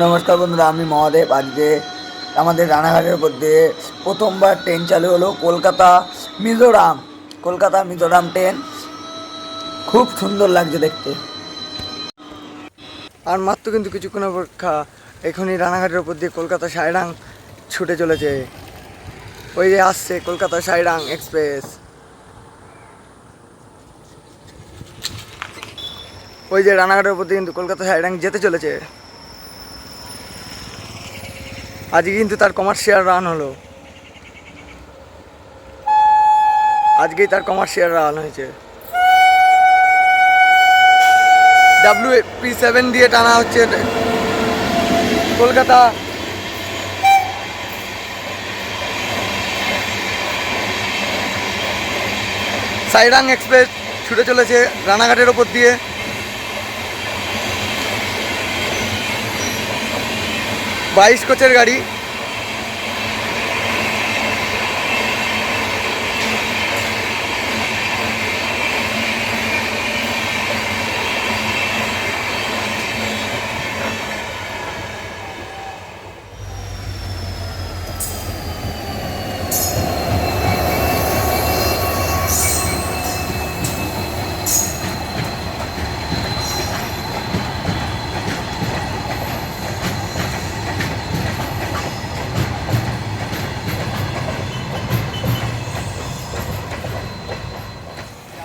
নমস্কার বন্ধুরা, আমি মহাদেব। আজকে আমাদের রানাঘাটের উপর দিয়ে প্রথমবার ট্রেন চালু হলো কলকাতা মিজোরাম। কলকাতা মিজোরাম ট্রেন খুব সুন্দর লাগছে দেখতে। আর মাত্র কিন্তু কিছুক্ষণ অপেক্ষা এখনই রানাঘাটের উপর দিয়ে কলকাতা সাইরাং ছুটে চলেছে। ওই যে আসছে কলকাতা সাইরাং এক্সপ্রেস। ওই যে রানাঘাটের উপর দিয়ে কিন্তু কলকাতা সাইরাং যেতে চলেছে। আজকে কিন্তু তার কমার্শিয়াল রান হলো। আজকেই তার কমার্শিয়াল রান হয়েছে। ডাব্লিউ পি সেভেন দিয়ে টানা হচ্ছে কলকাতা। সাইরাং এক্সপ্রেস ছুটে চলেছে রানাঘাটের ওপর দিয়ে। বাইশ কোচের গাড়ি।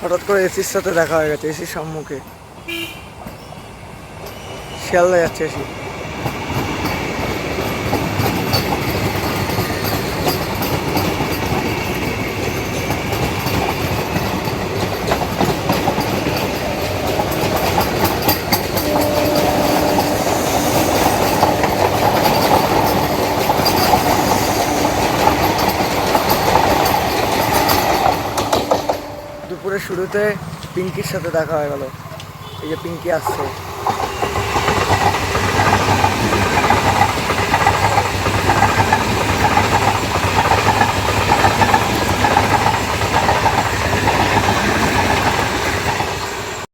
হঠাৎ করে এসির সাথে দেখা হয়ে গেছে এসির সম্মুখে। শিয়ালদা যাচ্ছে এসি। দুপুরের শুরুতে পিঙ্কির সাথে দেখা হয়ে গেল। এই যে পিঙ্কি আসছে।